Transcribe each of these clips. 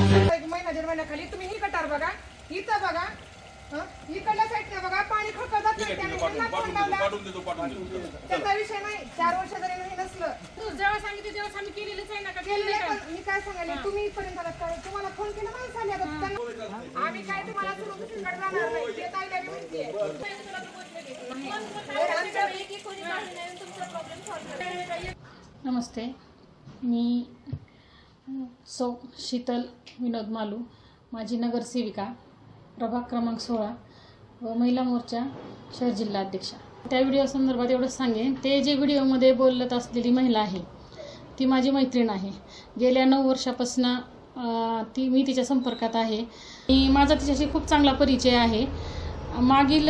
एक महिना दीड तुम्ही ही कटार बघा इथं बघा हं? इकडल्या बघा पाणी खळखळत ठीक नाही आहे ठीक त्याने आहे पाठवून त्यांना फोन पाठवून देतो लावला. पाठवून देतो पाठवून देतो. त्याचा विषय नाही चार वर्ष जरी नाही नसलं. तू जेव्हा सांगितलं तेव्हा आम्ही केलेलंच आहे ना का? केलेलं केलेलं आहे का? पण मी काय सांगायले तुम्ही इथपर्यंत आलात काय तुम्हाला फोन केला त्यांना- आम्ही काय तुम्हाला नाही ते ताईला. नमस्ते. मी सौ शीतल विनोद मालू माझी नगरसेविका प्रभाग क्रमांक सोळा व महिला मोर्चा शहर जिल्हा अध्यक्षा. त्या व्हिडिओ संदर्भात एवढंच सांगेन. ते जे व्हिडिओमध्ये बोलत असलेली महिला आहे ती माझी मैत्रीण आहे. गेल्या नऊ वर्षापासून ती मी तिच्या संपर्कात आहे. मी माझा तिच्याशी खूप चांगला परिचय आहे. मागील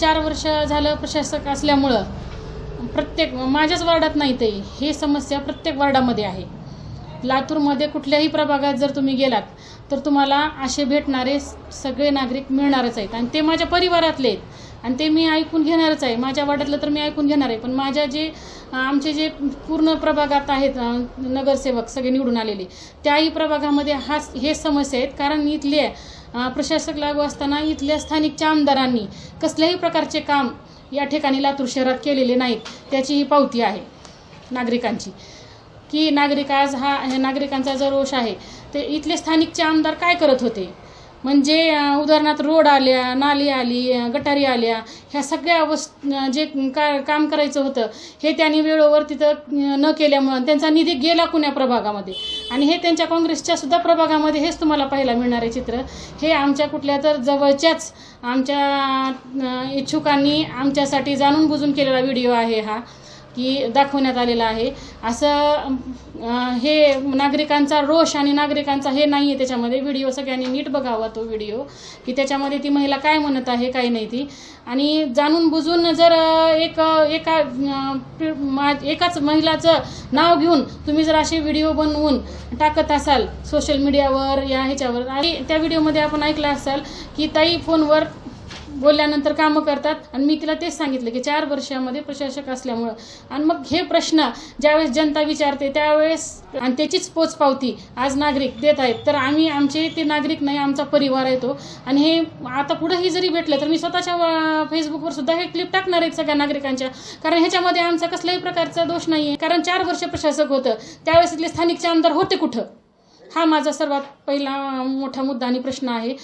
चार वर्ष झालं प्रशासक असल्यामुळं प्रत्येक माझ्याच वार्डात नाही ते हे समस्या प्रत्येक वार्डामध्ये आहे. लातूरमध्ये कुठल्याही प्रभागात जर तुम्ही गेलात तर तुम्हाला असे भेटणारे सगळे नागरिक मिळणारच आहेत. आणि ते माझ्या परिवारातले आहेत. आणि ते मी ऐकून घेणारच आहे. माझ्या वाड्यातलं तर मी ऐकून घेणार आहे. पण माझ्या जे आमचे जे पूर्ण प्रभागात आहेत नगरसेवक सगळे निवडून आलेले त्याही प्रभागामध्ये हा हे समस्या आहेत. कारण इथले प्रशासक लागू असताना इथल्या स्थानिकच्या आमदारांनी कसल्याही प्रकारचे काम या ठिकाणी लातूर शहरात केलेले नाहीत. त्याची ही पावती आहे नागरिकांची. की नागरिक आज हा नागरिकांचा जो रोष आहे ते इथले स्थानिकचे आमदार काय करत होते? म्हणजे उदाहरणार्थ रोड आल्या नाली आली गटारी आल्या ह्या सगळ्या वस् जे का काम करायचं होतं हे त्यांनी वेळोवर तिथं न केल्यामुळं त्यांचा निधी गेला कुण्या प्रभागामध्ये? आणि हे त्यांच्या काँग्रेसच्या सुद्धा प्रभागामध्ये हेच तुम्हाला पाहायला मिळणार आहे चित्र. हे आमच्या कुठल्या तर जवळच्याच आमच्या इच्छुकांनी आमच्यासाठी जाणून बुजून केलेला व्हिडिओ आहे हा. की दाखवण्यात आलेला आहे. असं हे नागरिकांचा रोष आणि नागरिकांचा हे नाही आहे त्याच्यामध्ये. व्हिडिओ सगळ्यांनी नीट बघावा तो व्हिडिओ की त्याच्यामध्ये ती महिला काय म्हणत आहे काय नाही ती. आणि जाणून बुजून जर एक एका मा- एकाच महिलाचं नाव घेऊन तुम्ही जर असे व्हिडिओ बनवून टाकत असाल सोशल मीडियावर या ह्याच्यावर आणि त्या व्हिडिओमध्ये आपण ऐकलं असाल की ताई फोनवर बोलल्यानंतर कामं करतात. आणि मी तिला तेच सांगितलं की चार वर्षामध्ये प्रशासक असल्यामुळं. आणि मग हे प्रश्न ज्यावेळेस जनता विचारते त्यावेळेस आणि त्याचीच पोचपावती आज नागरिक देत आहेत. तर आम्ही आमचे ते नागरिक नाही आमचा परिवार आहे तो. आणि हे आता पुढेही जरी भेटलं तर मी स्वतःच्या फेसबुकवर सुद्धा हे क्लिप टाकणार आहेत सगळ्या नागरिकांच्या. कारण ह्याच्यामध्ये आमचा कसल्याही प्रकारचा दोष नाही आहे कारण चार वर्ष प्रशासक होतं. त्यावेळेस इथले स्थानिकचे आमदार होते कुठं? हा माझा सर्वात पहिला मोठा मुद्दा आणि प्रश्न आहे.